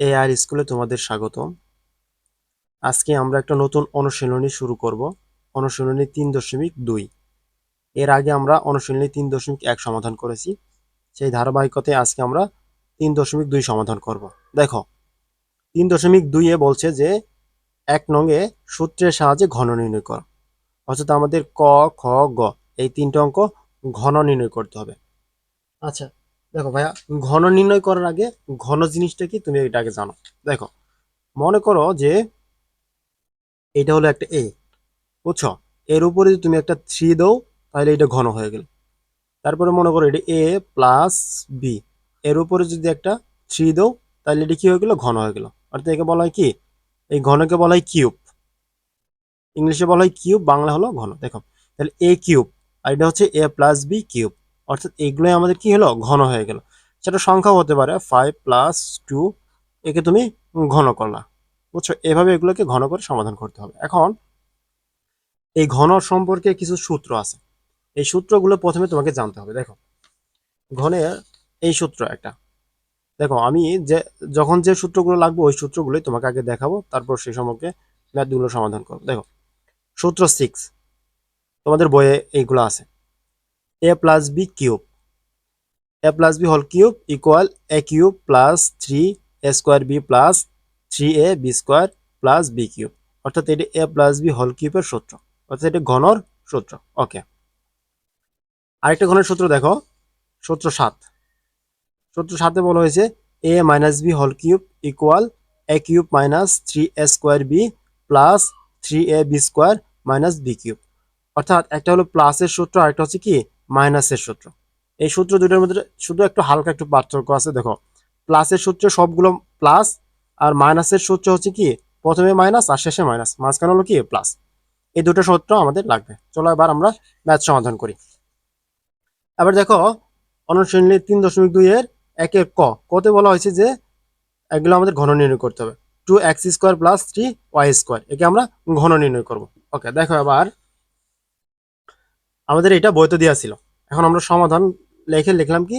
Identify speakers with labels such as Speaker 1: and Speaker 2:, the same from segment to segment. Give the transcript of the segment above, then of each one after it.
Speaker 1: এ আর স্কুলে তোমাদের স্বাগত। আজকে আমরা একটা নতুন অনুশীলনী শুরু করব। অনুশীলনী তিন দশমিক দুই। এর আগে আমরা অনুশীলনী তিন দশমিক এক সমাধান করেছি। সেই ধারাবাহিকতায় আজকে আমরা তিন দশমিক দুই সমাধান করব। দেখো, তিন দশমিক দুইয়ে বলছে যে এক নঙে সূত্রের সাহায্যে ঘন নির্ণয় কর। অর্থাৎ আমাদের ক, খ, গ, এই তিনটে অঙ্ক ঘন নির্ণয় করতে হবে। আচ্ছা দেখো ভাইয়া, ঘন নির্ণয় করার আগে ঘন জিনিসটা কি তুমি এটা আগে জানো। দেখো, মনে করো যে এটা হলো একটা এ বুঝছ? এর উপরে যদি তুমি একটা থ্রি দাও, তাহলে এটা ঘন হয়ে গেল। তারপরে মনে করো এটা এ প্লাস বি এর উপরে যদি একটা থ্রি দাও, তাহলে এটা কি হয়ে গেল? ঘন হয়ে গেল। অর্থাৎ একে বলা হয় কি? এই ঘনকে বলা হয় কিউব ইংলিশে বলা হয় কিউব বাংলা হলো ঘন। দেখো, তাহলে এ কিউব আর এটা হচ্ছে এ প্লাস বি কিউব অর্থাৎ এগুলোই আমাদের কি হলো? ঘন হয়ে গেল। সেটা সংখ্যাও হতে পারে। ফাইভ প্লাস টু একে তুমি ঘন করলা। বুঝছ? এভাবে এগুলোকে ঘন করে সমাধান করতে হবে। এখন এই ঘন সম্পর্কে কিছু সূত্র আছে। এই সূত্রগুলো প্রথমে তোমাকে জানতে হবে। দেখো, ঘনের এই সূত্র একটা। দেখো, আমি যে, যখন যে সূত্রগুলো লাগবে, ওই সূত্রগুলোই তোমাকে আগে দেখাবো। তারপর সেই সম্পর্কে ম্যাথগুলো সমাধান করব। দেখো, সূত্র সিক্স তোমাদের বইয়ে এইগুলো আছে। A plus B cube. A plus B whole cube equal A cube plus three A square B plus three A B square plus B cube. অর্থাৎ এটি এ প্লাস বি হোল কিউবের সূত্র। অর্থাৎ এটি ঘনর সূত্র। ওকে। আরেকটা ঘনের সূত্র দেখো। সূত্র সাত। সূত্র সাতে বলা হয়েছে A minus B whole cube equal A cube minus three A square B plus three A B square minus B cube. অর্থাৎ একটা হলো প্লাসের সূত্র, আরেকটা হচ্ছে কি? মাইনাসের সূত্র। এই সূত্র দুটোর মধ্যে শুধু একটু হালকা একটু পার্থক্য আছে, দেখো। প্লাসের সূত্রে সবগুলো প্লাস আর মাইনাসের সূত্র হচ্ছে কি? প্রথমে মাইনাস আর শেষে মাইনাস মাঝখানে হলো কি? প্লাস এই দুটো সূত্র আমাদের লাগবে। চলো এবার আমরা ম্যাথ সমাধান করি। এবার দেখো, অনুশীলনী তিন দশমিক দুই এর একের ক। কতে বলা হয়েছে যে এগুলো আমাদের ঘন নির্ণয় করতে হবে। Two X square plus three Y square একে আমরা ঘন নির্ণয় করব। ওকে দেখো এবার আমাদের এটা বইতে দেওয়া ছিল। এখন আমরা সমাধান লিখে লিখলাম কি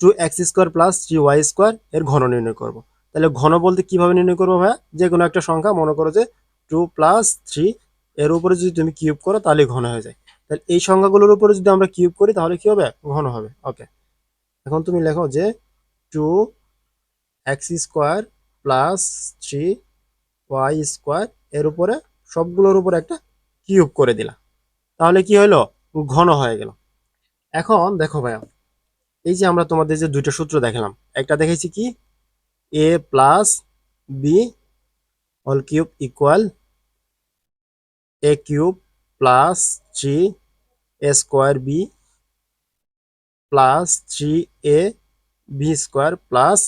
Speaker 1: two X square plus three Y square এর ঘন নির্ণয় করব। তাহলে ঘন বলতে কীভাবে নির্ণয় করব ভাইয়া? যে কোনো একটা সংখ্যা, মনে করো যে টু প্লাস থ্রি এর উপরে যদি তুমি কিউব করো, তাহলে ঘন হয়ে যায়। তাহলে এই সংখ্যাগুলোর উপরে যদি আমরা কিউব করি, তাহলে কি হবে? ঘন হবে। ওকে এখন তুমি লেখো যে two X square plus three Y square এর উপরে সবগুলোর উপরে একটা কিউব করে দিলা তাহলে কি হলো? ঘন হয়ে গেল। এখন দেখো ভাইয়া, এই যে আমরা তোমাদের যে দুইটা সূত্র দেখালাম, একটা দেখেছি কি? A plus B all cube equal A cube plus three A square B plus three A B square plus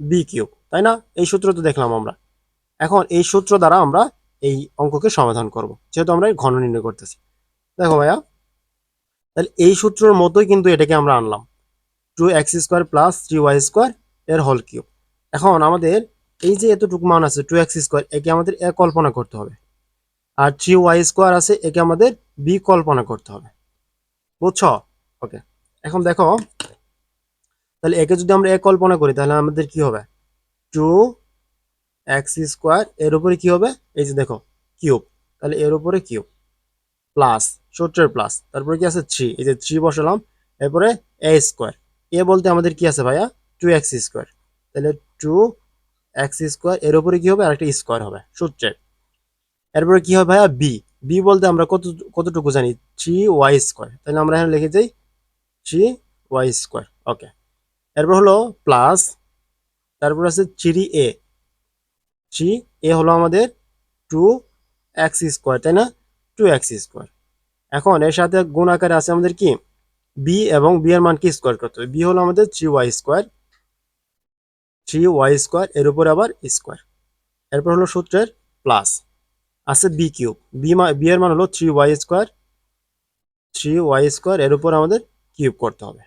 Speaker 1: B cube তাই না? এই সূত্র তো দেখলাম আমরা। এখন এই সূত্র দ্বারা আমরা এই অঙ্ককে সমাধান করব, যেহেতু আমরা ঘন নির্ণয় করতেছি। দেখো ভাইয়া তাহলে এই সূত্রের মতোই কিন্তু এটাকে আমরা আনলাম। Two X square plus three Y square এর হল কিউব এখন আমাদের এই যে এতটুকু মান আছে টু এক্স স্কোয়ার একে আমাদের এ কল্পনা করতে হবে। আর থ্রি ওয়াই স্কোয়ার আছে, একে আমাদের বি কল্পনা করতে হবে। বুঝছ? ওকে এখন দেখো, তাহলে একে যদি আমরা এ কল্পনা করি, তাহলে আমাদের কি হবে? টু এক্স স্কোয়ার এর উপরে কি হবে? এই যে দেখো কিউব তাহলে এর উপরে কিউব প্লাস সূত্রের প্লাস তারপরে কি আছে? থ্রি এই যে থ্রি বসালাম। এরপরে এ স্কোয়ার এ বলতে আমাদের কি আছে ভাইয়া? টু এক্স স্কোয়ার তাহলে টু এক্স স্কোয়ার এর উপরে কি হবে? আরেকটা স্কোয়ার হবে সূত্রের। এরপরে কি হবে ভাইয়া? বি বি বলতে আমরা কত, কতটুকু জানি? থ্রি ওয়াই স্কোয়ার তাহলে আমরা এখানে লিখে যাই থ্রি ওয়াই স্কোয়ার ওকে এরপর হলো প্লাস তারপর আছে থ্রি এ থ্রি এ হলো আমাদের টু এক্স স্কোয়ার তাই না? টু এক্স স্কোয়ার এখন এর সাথে গুণ আকারে আছে আমাদের কি? বি এবং বি এর মানকে স্কোয়ার করতে হবে? বি হলো আমাদের three Y square three Y square এর উপর আবার স্কোয়ার এরপর হলো সূত্রের প্লাস আছে বি কিউব বি বি এর মান হলো three Y square three Y square এর উপর আমাদের কিউব করতে হবে।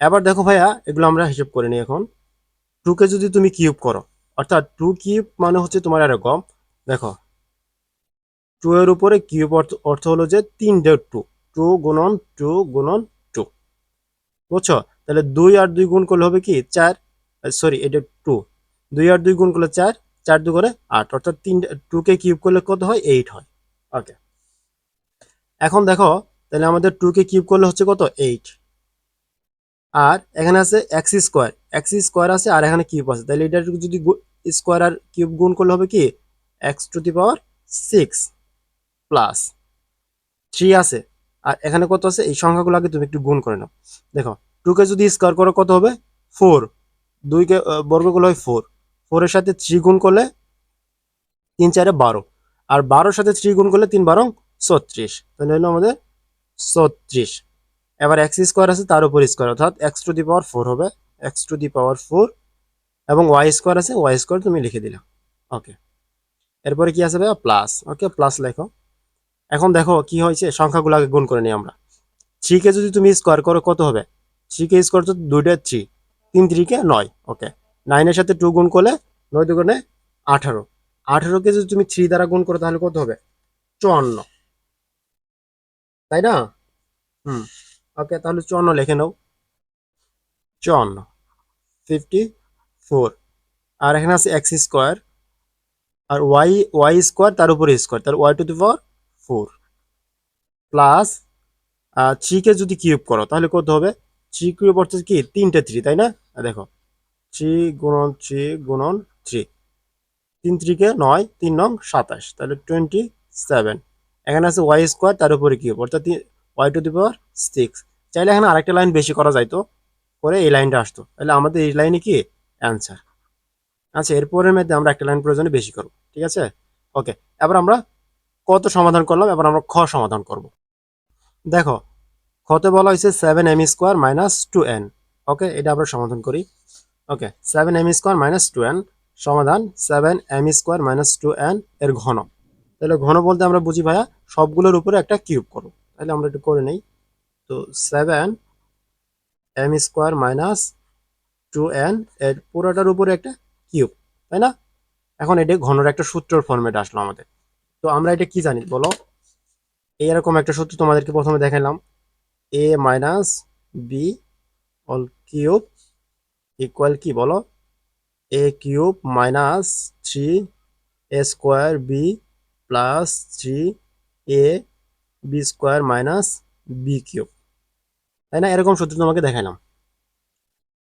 Speaker 1: এবার দেখো ভাইয়া, এগুলো আমরা হিসেব করে নিই এখন। টুকে যদি তুমি কিউব করো, অর্থাৎ টু কিউব মানে হচ্ছে তোমার এরকম, দেখো টু এর উপরে কিউব অর্থ অর্থ হলো যে তিনটে টু টু গুণন টু গুণন টু। বুঝছ? তাহলে দুই আর দুই গুণ করলে হবে কি? চার সরি এটা টু। দুই আর দুই গুণ করলে চার চার দু করে আট, অর্থাৎ তিন টুকে কিউব করলে কত হয়? এইট হয়। ওকে এখন দেখো, তাহলে আমাদের টুকে কিউব করলে হচ্ছে কত? এইট। আর এখানে আছে এক্স স্কোয়ার এক্স স্কোয়ার আছে আর এখানে কিউব আছে। তাহলে এটা যদি স্কোয়ার আর কিউব গুণ করলে হবে কি? X to the power six. Plus three আছে। আর এখানে কত আছে? এই সংখ্যাগুলো আগে তুমি একটু গুণ করে নাও। দেখো টুকে যদি স্কোয়ার করো কত হবে? ফোর দুইকে আহ, বর্গ করলে হয় ফোর ফোরের সাথে থ্রি গুণ করলে তিন চারে বারো। আর বারোর সাথে থ্রি গুণ করলে তিন বারো ছত্রিশ। তাহলে হলো আমাদের ছত্রিশ। এবার এক্স স্কোয়ার আছে তার উপর স্কোয়ার অর্থাৎ X to the power four হবে। X to the power four এবং ওয়াই স্কোয়ার আছে ওয়াই স্কোয়ার তুমি লিখে দিলাম ওকে এরপরে কি ভাইয়া? প্লাস ওকে প্লাস লেখো। এখন দেখো কি হয়েছে সংখ্যাগুলো আগে গুণ করে নিই আমরা। থ্রিকে যদি তুমি স্কোয়ার করো, কত হবে? থ্রিকে স্কোয়ার তো দুইটা থ্রি তিন থ্রিকে নয় ওকে নাইনের সাথে টু গুণ করলে নয় দুগুণে আঠারো। আঠারোকে যদি তুমি থ্রি দ্বারা গুণ করো, তাহলে কত হবে? চুয়ান্ন। তাই না? হুম। ওকে তাহলে চুয়ান্ন লিখে নাও। চুয়ান্ন। ফিফটি ফোর আর এখানে আছে এক্স স্কোয়ার আর ওয়াই ওয়াই স্কোয়ার তার উপরে স্কোয়ার তার Y to the power four plus থ্রিকে যদি কিউব করো, তাহলে কত হবে? থ্রি কিউব অর্থাৎ কি? তিনটে থ্রি তাই না? দেখো থ্রি গুণন থ্রি গুণন থ্রি তিন থ্রিকে নয়, তিন নং সাতাশ, তাহলে টোয়েন্টি সেভেন এখানে আছে ওয়াই স্কোয়ার তার উপরে কিউব অর্থাৎ Y to the power six চাইলে এখানে আরেকটা লাইন বেশি করা যাইতো, করে এই লাইনটা আসতো। তাহলে আমাদের এই লাইনে কি? অ্যান্সার আচ্ছা এরপরের মধ্যে আমরা একটা লাইন প্রয়োজনে বেশি করব, ঠিক আছে? ওকে এবার আমরা কত সমাধান করলাম, এবার আমরা খ সমাধান করব। দেখো, খতে বলা হয়েছে seven M square minus two N okay এটা আমরা সমাধান করি। Okay seven M square minus two N সমাধান seven M square minus two N এর ঘন। তাহলে ঘন বলতে আমরা বুঝি, ভাইয়া, সবগুলোর উপরে একটা কিউব করো। তাহলে আমরা একটু করে নেই। তো seven M square minus two N এর পুরোটার উপরে একটা কিউব তাই না? এখন এটা ঘনর একটা সূত্রের ফর্মেট আসলো আমাদের। তো আমরা এটা কি জানি? বলো। এইরকম একটা সূত্র তোমাদেরকে প্রথমে দেখালাম A minus B all cube equal কি বলো? A cube minus three A square B plus three A B square minus B cube তাই না? এরকম সূত্র তোমাকে দেখালাম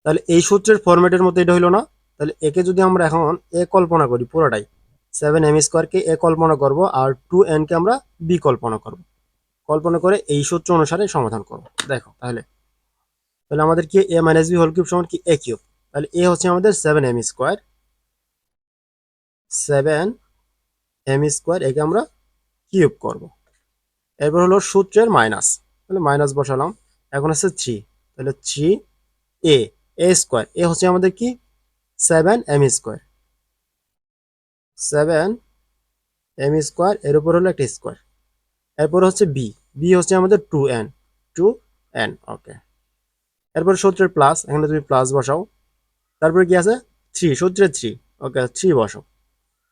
Speaker 1: তাহলে এই সূত্রের ফরম্যাটের মধ্যে এটা হইল না। তাহলে একে যদি আমরা এখন এ কল্পনা করি পুরোটাই সেভেন এম স্কোয়ারকে এ কল্পনা করব আর টু এনকে আমরা বি কল্পনা করব। কল্পনা করে এই সূত্র অনুসারে সমাধান করব। দেখো তাহলে। তাহলে আমাদের কি A minus B whole cube সমান কি? এ কিউব তাহলে এ হচ্ছে আমাদের seven M square seven M square একে আমরা কিউব করব। এরপর হলো সূত্রের মাইনাস তাহলে মাইনাস বসালাম। এখন আছে থ্রি তাহলে থ্রি এ এ স্কোয়ার এ হচ্ছে আমাদের কি? Seven M square seven M square এর উপর হলো একটা স্কোয়ার এরপর হচ্ছে বি বি হচ্ছে আমাদের two N two N okay এরপর সূত্রের প্লাস এখানে তুমি প্লাস বসাও। তারপরে কি আছে? থ্রি সূত্রের থ্রি ওকে থ্রি বসাও।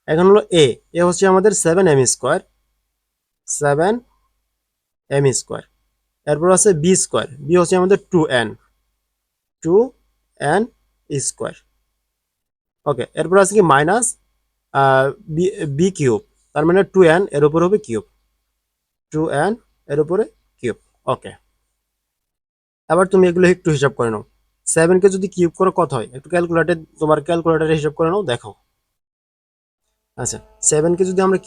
Speaker 1: এখন হলো এ এ হচ্ছে আমাদের seven M square seven M square এরপর আছে বি স্কোয়ার বি হচ্ছে আমাদের two N two N square okay এরপর আছে কি? মাইনাস বি কিউব তার মানে টু এন এর উপর হবে কিউব টু এন এর উপরে কিউব ওকে এবার তুমি এগুলো একটু হিসাব করে নাও। সেভেনকে যদি কিউব করো, কত হয়? একটু ক্যালকুলেটর তোমার ক্যালকুলেটারে হিসাব করে নাও, দেখো। আচ্ছা সেভেনকে যদি আমরা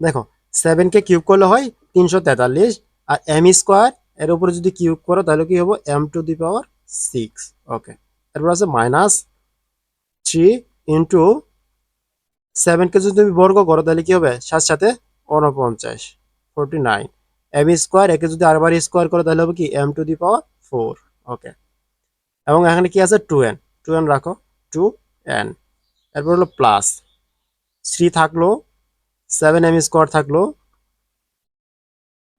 Speaker 1: দেখো সেভেনকে কিউব করলে হয় তিনশো তেতাল্লিশ, আর এম স্কোয়ার এর উপরে যদি কিউব করো, তাহলে কি হব? M to the power six okay এরপর আছে মাইনাস থ্রি ইন্টু সেভেনকে যদি তুমি বর্গ করো, তাহলে কি হবে? সাত সাথে উনপঞ্চাশ ফোরটি নাইন এম স্কোয়ার একে যদি আরবার স্কোয়ার করো, তাহলে হবে কি? M to the power four okay এবং এখানে কি আছে? টু এন টু এন রাখো। টু এন এরপর হলো প্লাস থ্রি থাকল সেভেন এম স্কোয়ার থাকল।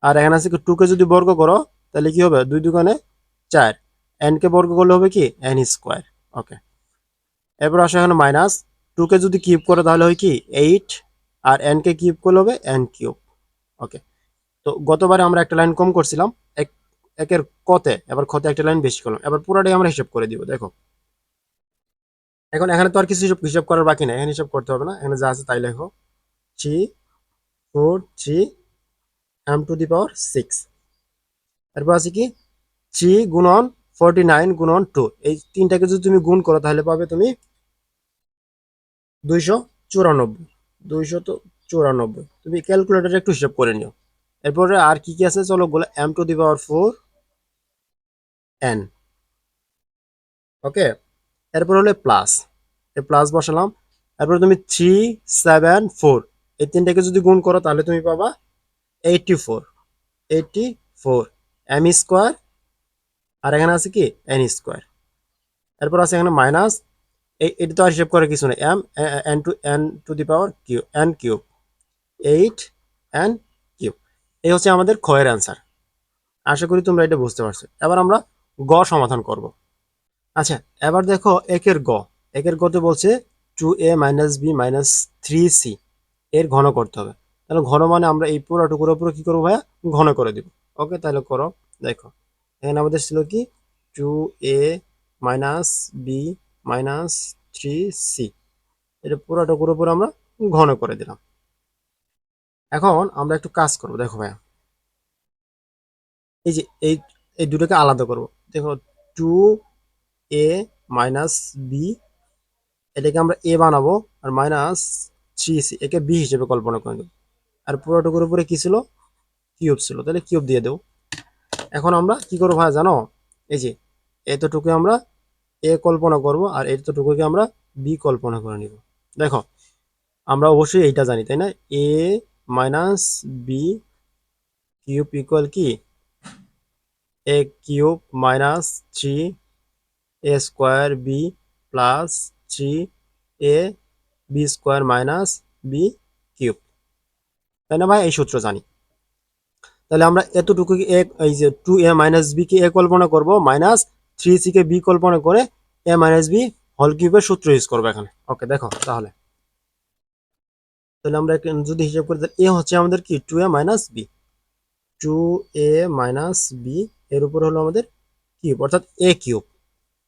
Speaker 1: আর এখানে আছে কি? টুকে যদি বর্গ করো, তাহলে কি হবে? দুই দুগুণে চার। এন কে বর্গ করলে হবে কি? এন স্কোয়ার ওকে এরপর আসো এখানে মাইনাস টুকে যদি কিউব করো তাহলে হয় কি এইট আর এন কে কিউব করলে হবে এন কিউব ওকে তো গতবারে আমরা একটা লাইন কম করছিলাম, এক, একের কতে, এবার ক্ষতে একটা লাইন বেশি করলাম, এবার পুরোটাই আমরা হিসাব করে দিব, দেখো। এখন এখানে তো আর কিছু হিসাব হিসাব করার বাকি নাই, এখানে হিসাব করতে হবে না, এখানে যা আছে তাই লেখো। Three four three M to the power six তারপর আছে কি থ্রি গুণন ফোরটি নাইন গুণন টু এই তিনটাকে যদি তুমি গুণ করো তাহলে পাবে তুমি দুইশো চুরানব্বই। দুইশো তো চুরানব্বই। তুমি ক্যালকুলেটারে একটু হিসাব করে নিও। এরপরে আর কি কি আছে? চলো গুলো M to the power four N okay এরপর হলে প্লাস এই প্লাস বসালাম। এরপর তুমি থ্রি সেভেন ফোর এই তিনটাকে যদি গুণ করো, তাহলে তুমি পাবা eighty four eighty four M square আর এখানে আছে কি? এন স্কোয়ার এরপর আছে এখানে মাইনাস এটা তো আর হিসেব করে কিছু নেই। M N two N to the power cube N cube eight N cube এই হচ্ছে আমাদের ক্ষয়ের অ্যান্সার আশা করি তোমরা এটা বুঝতে পারছ। এবার আমরা গ সমাধান করব। আচ্ছা এবার দেখো একের গ। একের গতে বলছে two A minus B minus three C এর ঘন করতে হবে। তাহলে ঘন মানে আমরা এই পুরোটুকুর উপরে কি করব ভাইয়া? ঘন করে দিব। ওকে, তাহলে করো, দেখো। এখানে আমাদের ছিল কি two A minus B minus three C. এটা পুরোটুকুর উপর আমরা ঘন করে দিলাম। এখন আমরা একটু কাজ করব, দেখো ভাইয়া। এই যে এই এই দুটোকে আলাদা করব। দেখো টু এ মাইনাস বি, এটাকে আমরা এ বানাবো, আর মাইনাস থ্রি সি, একে বি হিসেবে কল্পনা করে নেব। আর পুরোটুকুর উপরে কি ছিল? কিউব ছিল। তাহলে কিউব দিয়ে দেবো। এখন আমরা কি করব ভাই জানো? এই যে এতটুকু আমরা এ কল্পনা করব আর এতটুকুকে আমরা বি কল্পনা করে নিব। দেখো, আমরা অবশ্যই এইটা জানি, তাই না? A minus B cube equal কি? A cube minus three A square B plus three A B square minus B cube তাই না ভাই? এই সূত্র জানি। তাহলে আমরা এতটুকু এ এই যে টু এ মাইনাস বি কে এ কল্পনা করব মাইনাস থ্রি সি কে বি কল্পনা করে এ মাইনাস বি হল কিউবের সূত্র ইউজ করব এখানে। ওকে দেখো, তাহলে। তাহলে আমরা যদি হিসাব করি, তাহলে এ হচ্ছে আমাদের কি? Two A minus B two A minus B এর উপর হলো আমাদের কিউব অর্থাৎ এ কিউব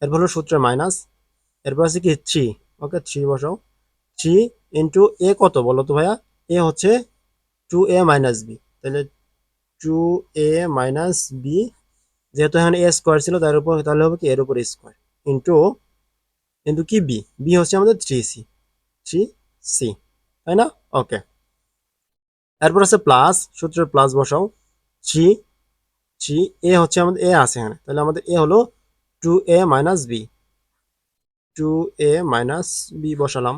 Speaker 1: এরপর হলো সূত্রের মাইনাস এরপর আছে কি? থ্রি ওকে থ্রি বসাও। থ্রি ইন্টু এ কত বলো তো ভাইয়া? এ হচ্ছে টু এ মাইনাস বি তাহলে টু এ মাইনাস বি যেহেতু এখানে এ স্কোয়ার ছিল, তার উপর তাহলে হবে কি? এর উপর স্কোয়ার ইন্টু ইন্টু কি? বি বি হচ্ছে আমাদের থ্রি সি থ্রি সি তাই না? ওকে এরপর আছে প্লাস সূত্রের প্লাস বসাও। থ্রি থ্রি এ হচ্ছে আমাদের এ আছে এখানে। তাহলে আমাদের এ হলো two A minus B two A minus B বসালাম।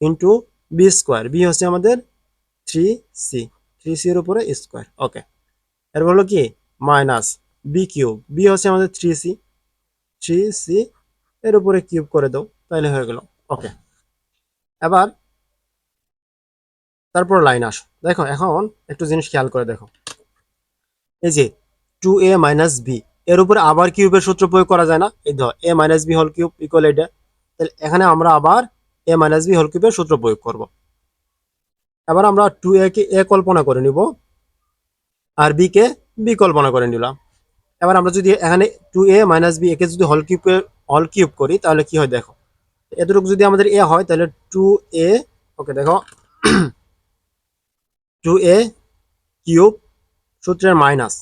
Speaker 1: ইন্টু বি স্কোয়ার বি হচ্ছে আমাদের থ্রি সি থ্রি সির উপরে স্কোয়ার ওকে এরপর হলো কি? মাইনাস বি কিউব বি হচ্ছে আমাদের থ্রি সি থ্রি সি এর উপরে কিউব করে দাও তাহলে হয়ে গেল। ওকে এবার তারপর লাইন আসো। দেখো, এখন একটু জিনিস খেয়াল করে দেখো। এই যে টু এ মাইনাস বি এর উপরে আবার কিউবের সূত্র প্রয়োগ করা যায় না। এই ধর A minus B whole cube equal এটা তাহলে এখানে আমরা আবার এ মাইনাস বি হল কিউবের সূত্র প্রয়োগ করব। এবার আমরা টু এ কে এ কল্পনা করে নিব, আর বি কে বি কল্পনা করে নিলাম। এবার আমরা যদি এখানে টু এ মাইনাস বি একে যদি হল কিউবে হল কিউব করি, তাহলে কি হয় দেখো? এতটুকু যদি আমাদের এ হয়, তাহলে টু এ ওকে দেখো। টু এ কিউব সূত্রের মাইনাস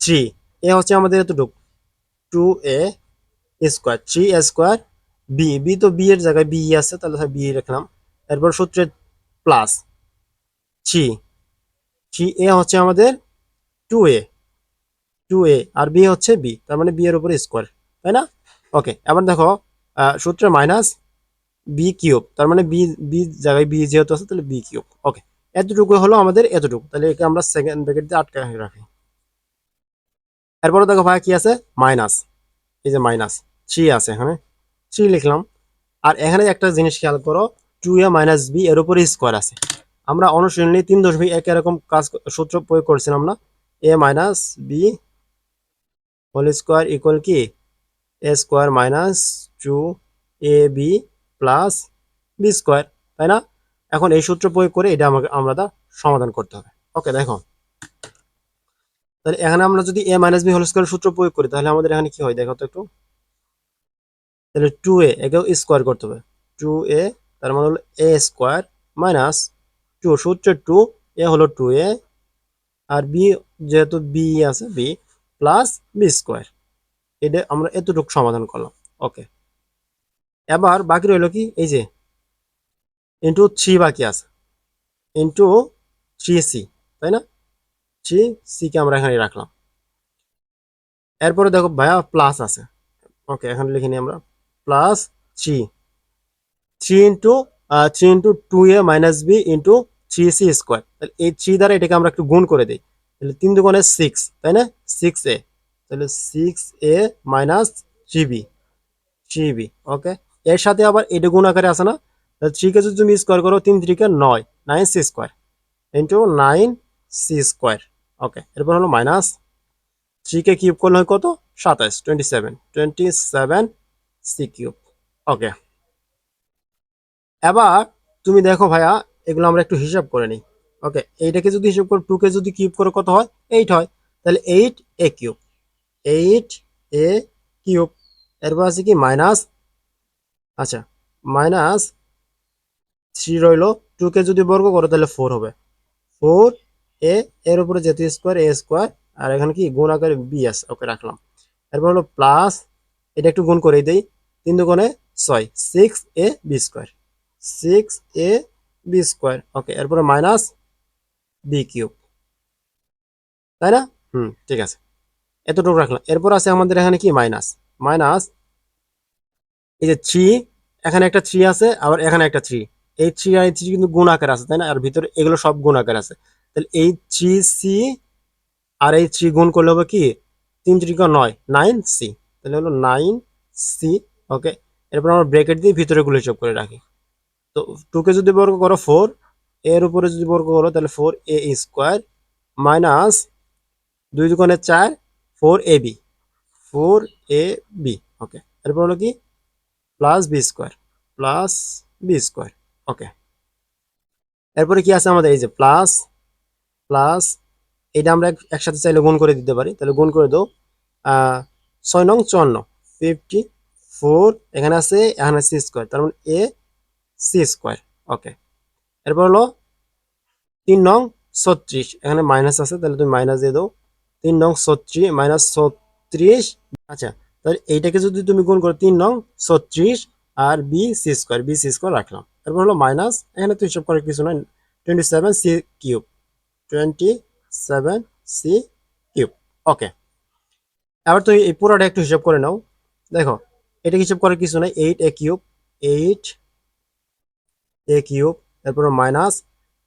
Speaker 1: থ্রি এ হচ্ছে আমাদের এতটুকু। Two A square three A square B B তো বি এর জায়গায় বি আছে, তাহলে বি রাখলাম। এরপর সূত্রের প্লাস থ্রি থ্রি এ হচ্ছে আমাদের টু এ টু এ আর বি হচ্ছে বি, তার মানে বি এর উপরে স্কোয়ার, তাই না? ওকে, এবার দেখো সূত্রে মাইনাস বি কিউব, তার মানে বি বি জায়গায় বি যেহেতু আছে, তাহলে বি কিউব, ওকে, এতটুকু হলো আমাদের এতটুকু, তাহলে একে আমরা সেকেন্ড ব্র্যাকেট দিয়ে আটকে রাখি এরপরে দেখো ভাই কি আছে? মাইনাস, এই যে মাইনাস, থ্রি আছে এখানে, থ্রি লিখলাম, আর এখানে একটা জিনিস খেয়াল করো, টু এ মাইনাস বি এর উপরে স্কোয়ার আছে। আমরা অনুশীলনী তিন দশমিক এক এরকম কাজ, সূত্র প্রয়োগ করেছিলাম না, A minus B whole square equal কি A square minus two A B plus B square তাই না? এখন এই সূত্র প্রয়োগ করে এটা আমাকে, আমরা সমাধান করতে হবে। ওকে দেখো। তাহলে এখানে আমরা যদি A minus B whole square সূত্র প্রয়োগ করি, তাহলে আমাদের এখানে কি হয়? দেখো তো একটু। তাহলে টু এ একেও স্কোয়ার করতে হবে। টু এ তার মানে হলো এ স্কোয়ার মাইনাস টু সূত্র টু এ হলো টু এ আর বি যেহেতু বি আছে বি প্লাস বি স্কোয়ার এটা আমরা এতটুকু সমাধান করলাম। ওকে এবার বাকি রইল কি? এই যে ইন্টু থ্রি বাকি আছে। ইন্টু থ্রি সি তাই না? থ্রি সিকে আমরা এখানে রাখলাম। এরপরে দেখো ভাইয়া প্লাস আছে। ওকে এখানে লিখে নিই আমরা। Plus three three into three into two A minus B into three C square তাহলে এই থ্রি দ্বারা এটাকে আমরা একটু গুণ করে দিই। তাহলে তিন দুগুণে সিক্স তাই না? সিক্স এ তাহলে six A minus three B three B okay এর সাথে আবার এটা গুণ আকারে আছে না? তাহলে থ্রিকে যদি তুমি স্কোয়ার করো, তিন থ্রিকে নয় nine C square into nine C square okay এরপর হলো মাইনাস থ্রিকে কিউব করলে হয় কত? সাতাশ twenty seven twenty seven C cube okay এবার তুমি দেখো ভাইয়া, এগুলো আমরা একটু হিসাব করে নিই ওকে এইটাকে যদি হিসাব করো টুকে যদি কিউব করে কত হয়? এইট হয়। তাহলে eight A cube eight A cube এরপর আছে কি মাইনাস আচ্ছা মাইনাস থ্রি রইল টুকে যদি বর্গ করো তাহলে ফোর হবে। ফোর এ এর উপরে যেহেতু স্কোয়ার এ স্কোয়ার আর এখানে কি গুণ আকারে বি আছে, ওকে রাখলাম। এরপর হলো প্লাস এটা একটু গুণ করে দেই, তিন দুগুণে ছয় six A B square six A B square okay এরপরে মাইনাস বি কিউব তাই না? হুম, ঠিক আছে। এতটুকু রাখলাম। এরপর আছে আমাদের এখানে কি? মাইনাস। মাইনাস, এই যে থ্রি এখানে একটা থ্রি আছে, আবার এখানে একটা থ্রি এই থ্রি আর এই থ্রি কিন্তু গুণ আকার আছে, তাই না? আর ভিতরে এগুলো সব গুণ আকার আছে। তাহলে এই থ্রি সি আর এই থ্রি গুণ করলে হবে কি? তিন ত্রিক নয় নাইন সি তাহলে হলো নাইন সি ওকে এরপর আমরা ব্রেকেট দিয়ে ভিতরে গুলো হিসাব করে রাখি। তো টুকে যদি বর্গ করো ফোর এর উপরে যদি বর্গ করো, তাহলে ফোর এ স্কোয়ার মাইনাস দুই দুগুণে চার four A B four A B okay এরপর হলো কি? Plus B square plus B square okay এরপরে কি আছে আমাদের? এই যে প্লাস প্লাস এটা আমরা এক- একসাথে চাইলে গুণ করে দিতে পারি। তাহলে গুণ করে দাও ছয় নং চুয়ান্ন ফিফটি ফোর এখানে আছে, এখানে সি স্কোয়ার তার মানে এ সি স্কোয়ার ওকে এরপর হলো তিন নং ছত্রিশ, এখানে মাইনাস আছে, তাহলে তুমি মাইনাস দিয়ে দাও। তিন নং ছত্রিশ মাইনাস ছত্রিশ আচ্ছা তাহলে এইটাকে যদি তুমি গুণ করো তিন নং ছত্রিশ আর B C square, B C square রাখলাম। এরপর হলো মাইনাস, এখানে তো হিসাব করার কিছু নয় twenty seven C cube, twenty seven C cube, okay. এবার তুমি এই পুরোটা একটু হিসাব করে নাও, দেখো এটা হিসাব করার কিছু নয় eight A cube, eight A cube, এরপর মাইনাস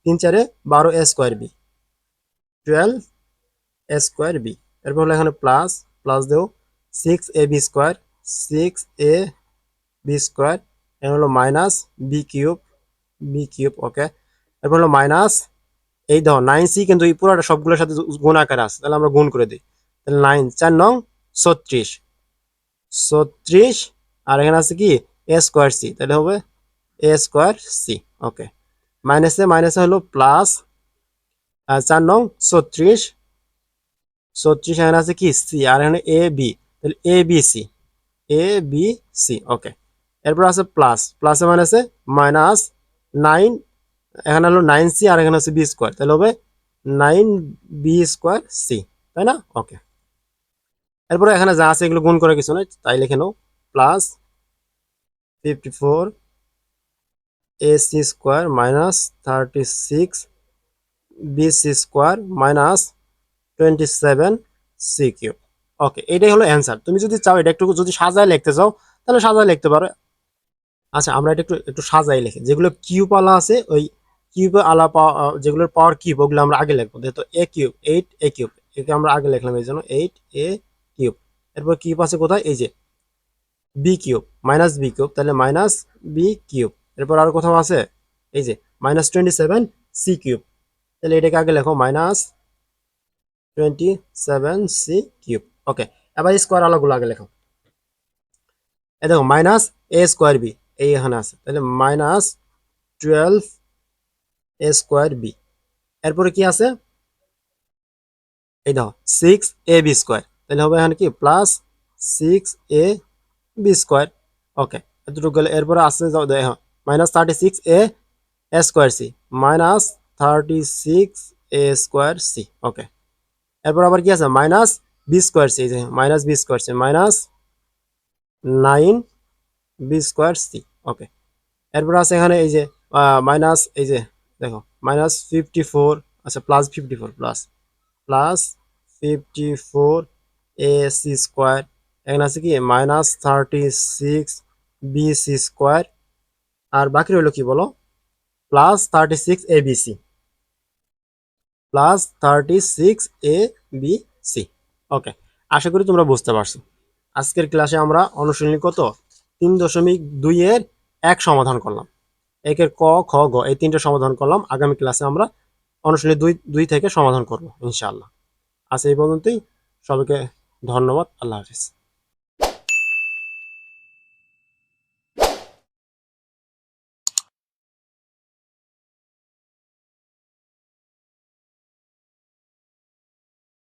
Speaker 1: তিন চারে বারো A square B, twelve A square B. এরপর হলো এখানে প্লাস প্লাস দেও six A B square six A B square এখানে হলো minus B cube B cube okay এরপর হলো মাইনাস এই দেখো নাইন সি কিন্তু এই পুরোটা সবগুলোর সাথে গুণ আকারে আছে, তাহলে আমরা গুণ করে দিই। তাহলে নাইন চার নং ছত্রিশ। ছত্রিশ, আর এখানে আছে কি? এ স্কোয়ার সি তাহলে হবে এ স্কোয়ার সি ওকে মাইনাসে মাইনাসে হলো প্লাস চার নং ছত্রিশ ছত্রিশ এখানে আছে কি? সি। আর এখানে এ বি তাহলে A B C A B C okay এরপর আছে প্লাস প্লাসে মাইনাসে মাইনাস নাইন এখানে হলো নাইন সি আর এখানে হচ্ছে বি স্কোয়ার তাহলে হবে নাইন বি স্কোয়ার সি তাই না? ওকে এরপরে এখানে যা আছে এগুলো গুণ করার কিছু নয়, তাই লিখে নাও। Plus fifty four A C square minus thirty six B C square minus twenty seven C cube okay এটাই হলো অ্যান্সার তুমি যদি চাও এটা একটু যদি সাজায় লিখতে চাও, তাহলে সাজায় লিখতে পারো। আচ্ছা আমরা এটা একটু একটু সাজাই লিখি। যেগুলো কিউব আলা আছে, ওই কিউব আলা যেগুলোর পাওয়ার কিউব ওগুলো আমরা আগে লিখব। যেহেতু a cube eight a cube একে আমরা আগে লিখলাম এই জন্য এইট এ কিউব এরপর কিউব আছে কোথায়? এই যে b cube minus b cube তাহলে মাইনাস বি কিউব এরপর আর কোথাও আছে? এই যে minus twenty seven c cube তাহলে এটাকে আগে লেখো minus twenty seven c cube okay এবার স্কোয়ার আলাগুলো আগে লেখো। এই দেখো মাইনাস এ স্কোয়ার বি এই এখানে আছে। তাহলে minus twelve a square b এরপরে কি আছে? এই দেখো সিক্স এ বি স্কোয়ার তাহলে হবে এখানে কি? Plus six a b square okay এতটুকু গেলে এরপরে আসছে দেখো minus thirty six a square c minus thirty six a square c okay এরপর আবার কি আছে? মাইনাস বি স্কোয়ার সি যে minus b square c minus nine b square c okay এরপর আছে এখানে এই যে মাইনাস এই যে, দেখো, মাইনাস ফিফটি ফোর আচ্ছা plus fifty four plus plus fifty four a c square এখানে আছে কি? Minus thirty six b c square আর বাকি রইল কি বলো? Plus thirty six a b c plus thirty six a b c okay আশা করি তোমরা বুঝতে পারছ। আজকের ক্লাসে আমরা অনুশীলনী কত? তিন দশমিক দুইয়ের এক সমাধান করলাম। একের ক, খ, গ, এই তিনটে সমাধান করলাম। আগামী ক্লাসে আমরা অনুশীলনী দুই দুই থেকে সমাধান করব, ইনশাআল্লাহ। আজ এই পর্যন্তই। সবাইকে ধন্যবাদ। আল্লাহ হাফিজ।